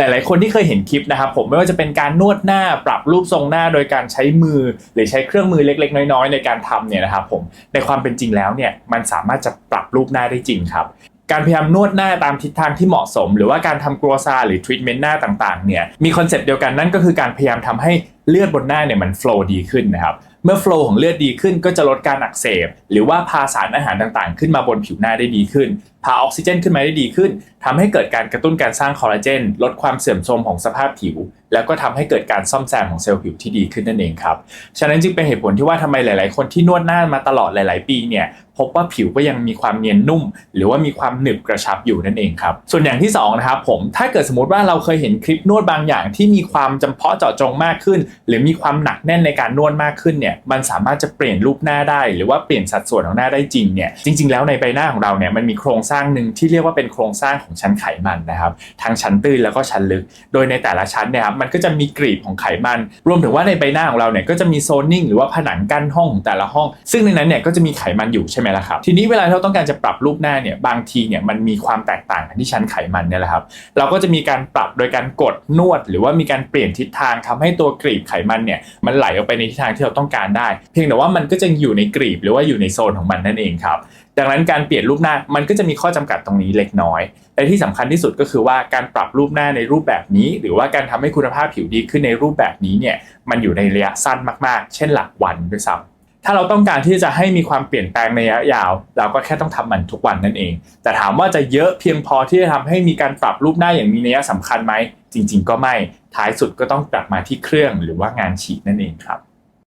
หลาย ๆ คนที่เคยเห็นคลิปนะครับผมไม่ว่าจะเป็นการนวดหน้าปรับรูปทรงหน้าโดยการใช้มือ หรือใช้เครื่องมือเล็ก ๆ น้อย ๆ ในการทำเนี่ยนะครับผมในความเป็นจริงแล้วเนี่ยมันสามารถจะปรับรูปหน้าได้จริงครับการพยายามนวดหน้าตามทิศทางที่เหมาะสม หรือว่าการทำกรัวซาหรือทรีทเมนต์หน้าต่างๆเนี่ยมีคอนเซปต์เดียวกันนั่นก็คือการพยายามทำให้เลือดบนหน้าเนี่ยมันโฟล์ดีขึ้นนะครับเมื่อโฟล์ของเลือดดีขึ้นก็จะลดการอักเสบ หรือว่าพาสารอาหารต่างๆ ขึ้นมาบนผิวหน้าได้ดีขึ้น ออกซิเจนขึ้นมาได้ดีขึ้นทำให้เกิดการกระตุ้นการสร้างคอลลาเจน ลดความเสื่อมโทรมของสภาพผิว แล้วก็ทำให้เกิดการซ่อมแซมของเซลล์ผิวที่ดีขึ้นนั่นเองครับ ฉะนั้นจึงเป็นเหตุผลที่ว่าทำไมหลาย ๆ คนที่นวดหน้ามาตลอดหลาย ๆ ปีเนี่ยพบว่าผิวก็ยังมีความเนียนนุ่ม หรือว่ามีความหนึบกระชับอยู่นั่นเองครับ ส่วนอย่างที่สองนะครับผมถ้าเกิดสมมติว่าเราเคยเห็นคลิปนวดบางอย่างที่มีความจำเพาะเจาะจงมากขึ้น หรือมีความหนักแน่นในการนวดมากขึ้นเนี่ยมันสามารถจะเปลี่ยนรูปหน้าได้ หรือว่าเปลี่ยนสัดส่วนของหน้าได้จริงเนี่ยจริง ๆ แล้วในใบหน้าของเราเนี่ยมันมีโครงสร้างหนึ่งที่เรียกว่าเป็นโครงสร้างของชั้นไขมันนะครับทั้งชั้นตื้นแล้วก็ชั้นลึก โดยในแต่ละชั้นเนี่ยครับมันก็จะมีกรีบของไขมัน รวมถึงว่าในใบหน้าของเราเนี่ยก็จะมีโซนนิ่งหรือว่าผนังกั้นห้องของแต่ละห้อง ซึ่งในนั้นเนี่ยก็จะมีไขมันอยู่ใช่ไหมล่ะครับทีนี้เวลาเราต้องการจะปรับรูปหน้าเนี่ยบางทีเนี่ยมันมีความแตกต่างกันที่ชั้นไขมันเนี่ยแหละครับเราก็จะมีการปรับโดยการกดนวด หรือว่ามีการเปลี่ยนทิศทางทำให้ตัวกรีบไขมันเนี่ยมันไหลออกไปในทิศทางที่เราต้องการได้ เพียงแต่ว่ามันก็จะอยู่ในกรีบหรือว่าอยู่ในโซนของมันนั่นเองครับดังนั้นการเปลี่ยนรูปหน้ามันก็จะมีข้อจำกัดตรงนี้เล็กน้อย และที่สำคัญที่สุดก็คือว่าการปรับรูปหน้าในรูปแบบนี้ หรือว่าการทำให้คุณภาพผิวดีขึ้นในรูปแบบนี้เนี่ยมันอยู่ในระยะสั้นมากๆ เช่นหลักวันด้วยซ้ำถ้าเราต้องการที่จะให้มีความเปลี่ยนแปลงในระยะยาว เราก็แค่ต้องทำมันทุกวันนั่นเอง แต่ถามว่าจะเยอะเพียงพอที่จะทำให้มีการปรับรูปหน้าอย่างมีนัยสำคัญไหม จริง ๆ ก็ไม่ ท้ายสุดก็ต้องกลับมาที่เครื่องหรือว่างานฉีดนั่นเองครับ